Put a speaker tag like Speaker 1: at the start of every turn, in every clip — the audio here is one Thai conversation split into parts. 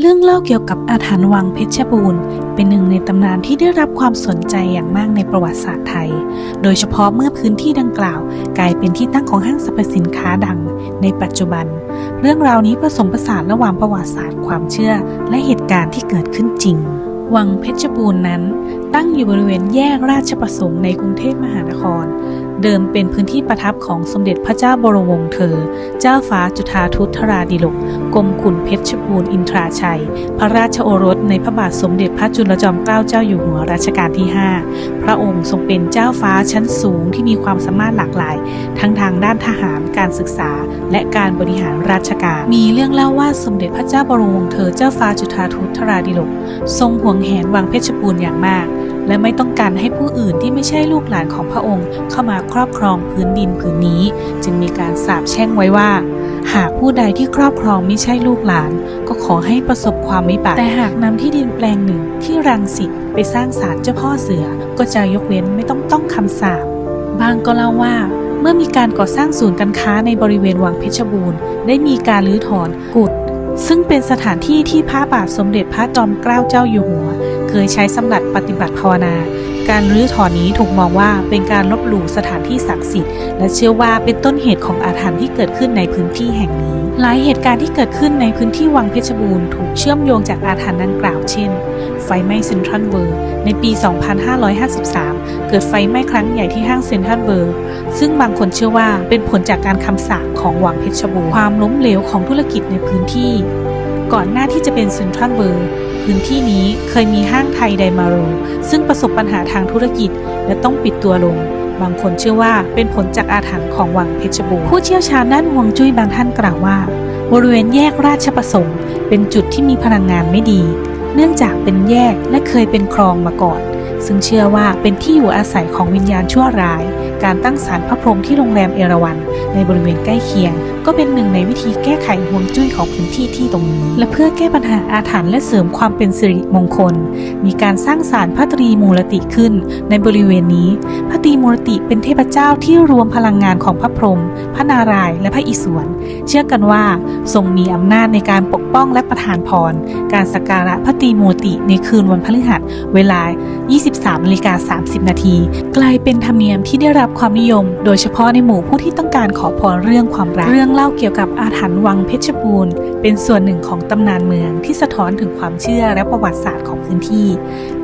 Speaker 1: เรื่องเล่าเกี่ยวกับอาถรรพ์วังเพชรบูรณ์ เป็นหนึ่งในตำนานที่ได้รับความสนใจอย่างมากในประวัติศาสตร์ไทย โดยเฉพาะเมื่อพื้นที่ดังกล่าว กลายเป็นที่ตั้งของห้างสรรพสินค้าดังในปัจจุบัน เรื่องราวนี้ผสมผสานระหว่างประวัติศาสตร์ความเชื่อ และเหตุการณ์ที่เกิดขึ้นจริง วังเพชรบูรณ์นั้น ตั้งอยู่บริเวณแยกราชประสงค์ในกรุงเทพมหานคร เดิมเป็นพื้นที่ประทับของสมเด็จพระเจ้าบรมวงศ์เธอ เจ้าฟ้าจุฑาทุตธราดิลกกรมขุนเพชรบูรณ์อินทราชัย พระราชโอรสในพระบาทสมเด็จพระจุลจอมเกล้าเจ้าอยู่หัวรัชกาลที่ 5 พระองค์ทรงเป็นเจ้าฟ้าชั้นสูงที่มีความสามารถหลากหลาย ทั้งทางด้านทหารการศึกษา และการบริหารราชการ มีเรื่องเล่าว่าสมเด็จพระเจ้าบรมวงศ์เธอเจ้าฟ้าจุฑาทุตธราดิลก ทรงห่วงแหนวังเพชรบูรณ์อย่างมาก และไม่ต้องการให้ผู้อื่นที่ไม่ใช่ลูกหลานของพระองค์เข้ามาครอบครองพื้นดินผืนนี้ จึงมีการสาปแช่งไว้ว่า หากผู้ใดที่ครอบครองไม่ใช่ลูกหลาน ก็ขอให้ประสบความวิบัติแต่หากนำที่ดินแปลงหนึ่งที่รังสิตไปสร้างศาลเจ้าพ่อเสือ ก็จะยกเว้นไม่ต้องต้องคำสาปบางก็เล่าว่าเมื่อมีการก่อสร้างศูนย์การค้าในบริเวณวังเพชรบูรณ์ ได้มีการรื้อถอนกุฏ ซึ่งเป็นสถานที่ที่พระบาทสมเด็จพระจอมเกล้าเจ้าอยู่หัว เคยใช้สำหรับปฏิบัติภาวนา การรื้อถอนนี้ถูกมองว่าเป็นการลบหลู่สถานที่ศักดิ์สิทธิ์ และเชื่อว่าเป็นต้นเหตุของอาถรรพ์ที่เกิดขึ้นในพื้นที่แห่งนี้ หลายเหตุการณ์ที่เกิดขึ้นในพื้นที่วังเพชรบูรณ์ถูกเชื่อมโยงจากอาถรรพ์ดังกล่าวเช่น ไฟไหม้เซ็นทรัลเวิร์ในปี 2553 เกิดไฟไหม้ครั้งใหญ่ที่ห้างเซ็นทรัลเวิร์ซึ่งบางคนเชื่อว่าเป็นผลจากการคำสาปของวังเพชรบูรณ์ความล้มเหลวของธุรกิจในพื้นที่ ก่อนหน้าที่จะเป็นเซ็นทรัลเวิร์พื้นที่นี้เคยมีห้างไทยไดมาโร ซึ่งประสบปัญหาทางธุรกิจ และต้องปิดตัวลง บางคนเชื่อว่าเป็นผลจากอาถรรพ์ของวังเพชรบูรณ์ผู้เชี่ยวชาญด้านฮวงจุ้ยบางท่านกล่าวว่า บริเวณแยกราชประสงค์ เป็นจุดที่มีพลังงานไม่ดี เนื่องจากเป็นแยกและเคยเป็นคลองมาก่อน ซึ่งเชื่อว่าเป็นที่อยู่อาศัยของวิญญาณชั่วร้าย การตั้งศาลพระพรหมที่โรงแรมเอราวัณในบริเวณใกล้เคียง ก็เป็นหนึ่งในวิธีแก้ไขฮวงจุ้ยของพื้นที่ที่ตรงนี้ และเพื่อแก้ปัญหาอาถรรพ์และเสริมความเป็นสิริมงคล มีการสร้างศาลพระตรีมูรติขึ้น ในบริเวณนี้ พระตรีมูรติเป็นเทพเจ้าที่รวมพลังงานของพระพรหมพระนารายณ์และพระอิศวรเชื่อกันว่า ทรงมีอำนาจในการปกป้องและประทานพร การสักการะพระตรีมูรติในคืนวันพฤหัสเวลา 23นาฬิกา30 นาที กลายเป็นธรรมเนียมที่ได้รับความนิยม โดยเฉพาะในหมู่ผู้ที่ต้องการขอพรเรื่องความรัก เรื่องเล่าเกี่ยวกับอาถรรพ์วังเพชรบูรณ์ เป็นส่วนหนึ่งของตำนานเมืองที่สะท้อนถึงความเชื่อและประวัติศาสตร์ของพื้นที่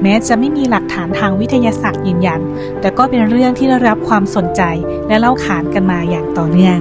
Speaker 1: แม้จะไม่มีหลักฐานทางวิทยาศาสตร์ยืนยัน แต่ก็เป็นเรื่องที่ได้รับความสนใจและเล่าขานกันมาอย่างต่อเนื่อง